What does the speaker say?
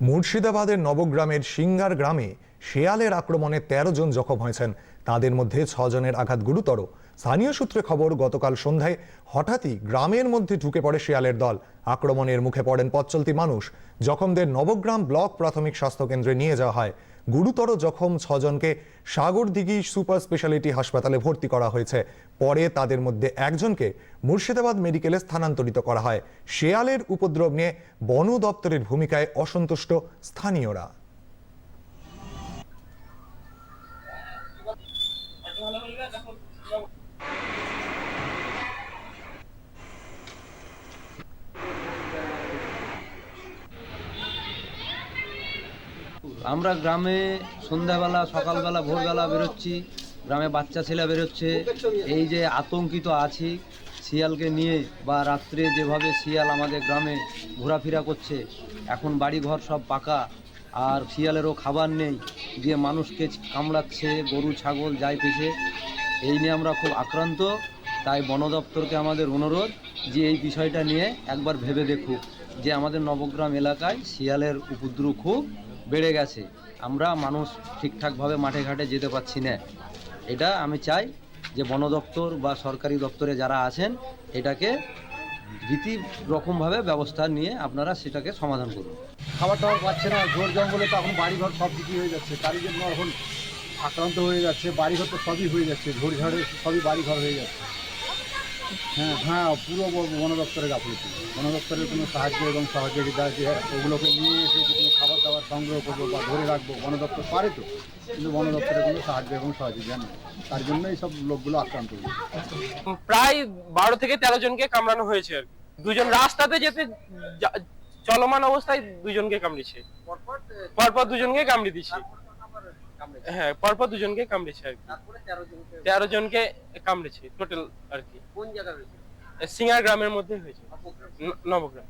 মুর্শিদাবাদের নবগ্রামের সিঙ্গার গ্রামে শেয়ালের আক্রমণে ১৩ জন জখম হয়েছেন। তাদের মধ্যে ছজনের আঘাত গুরুতর। স্থানীয় সূত্রে খবর, গতকাল সন্ধ্যায় হঠাৎই গ্রামের মধ্যে ঢুকে পড়ে শেয়ালের দল। আক্রমণের মুখে পড়েন পথচলতি মানুষ। জখমদের নবগ্রাম ব্লক প্রাথমিক স্বাস্থ্যকেন্দ্রে নিয়ে যাওয়া হয়। গুরুতর জখম ছজনকে সাগরদিঘি সুপার স্পেশালিটি হাসপাতালে ভর্তি করা হয়েছে। পরে তাদের মধ্যে একজনকে মুর্শিদাবাদ মেডিকেলে স্থানান্তরিত করা হয়। শেয়ালের উপদ্রব নিয়ে বন দপ্তরের ভূমিকায় অসন্তুষ্ট স্থানীয়রা। আমরা গ্রামে সন্ধ্যাবেলা, সকালবেলা, ভোরবেলা বেরোচ্ছি। গ্রামে বাচ্চা ছেলে বেরোচ্ছে। এই যে আতঙ্কিত আছি, শিয়ালকে নিয়ে বা রাত্রে যেভাবে শিয়াল আমাদের গ্রামে ঘোরাফেরা করছে, এখন বাড়ি ঘর সব পাকা, আর শিয়ালেরও খাবার নেই দিয়ে মানুষকে কামড়াচ্ছে, গরু, ছাগল যায় পেছে এই নিয়ে আমরা খুব আক্রান্ত। তাই বন দপ্তরকে আমাদের অনুরোধ যে এই বিষয়টা নিয়ে একবার ভেবে দেখুক যে আমাদের নবগ্রাম এলাকায় শিয়ালের উপদ্রব খুব বেড়ে গেছে। আমরা মানুষ ঠিকঠাকভাবে মাঠে ঘাটে যেতে পারছি না। এটা আমি চাই যে বন দপ্তর বা সরকারি দপ্তরে যারা আছেন, এটাকে ভীতি রকমভাবে ব্যবস্থা নিয়ে আপনারা সেটাকে সমাধান করুন। খাবার টাবার পাচ্ছে না ঝোড় জঙ্গলে তো এখন বাড়িঘর সব বিক্রি হয়ে যাচ্ছে। তারই জন্য এখন আক্রান্ত হয়ে যাচ্ছে, বাড়িঘর তো সবই হয়ে যাচ্ছে ঝোড় ঝাড়ে সবই বাড়িঘর হয়ে যাচ্ছে। হ্যাঁ হ্যাঁ পুরো বন দপ্তরের গাফিলতি। বন দপ্তরের কোনো সাহায্য এবং সহযোগিতা যে ওগুলোকে নিয়ে এসে যে কোনো খাবার দাবার সংগ্রহ করব বা ধরে রাখব বন দপ্তর পারে তো কিন্তু বন দপ্তরের কোনো সাহায্য এবং সহযোগিতা নেই। তার জন্য এই সব লোকগুলো আক্রান্ত হয়েছে। প্রায় বারো থেকে তেরো জনকে কামড়ানো হয়েছে আর কি। দুজন রাস্তাতে যেতে চলমান অবস্থায় দুজনকে কামড়েছে। পরপর দুজনকে কামড়ে দিচ্ছে হ্যাঁ পরপর দুজনকে কামড়েছে আর কি। তেরো জনকে কামড়েছে টোটাল আর কি। কোন জায়গা সিঙ্গার গ্রামের মধ্যে হয়েছে। নবগ্রাম।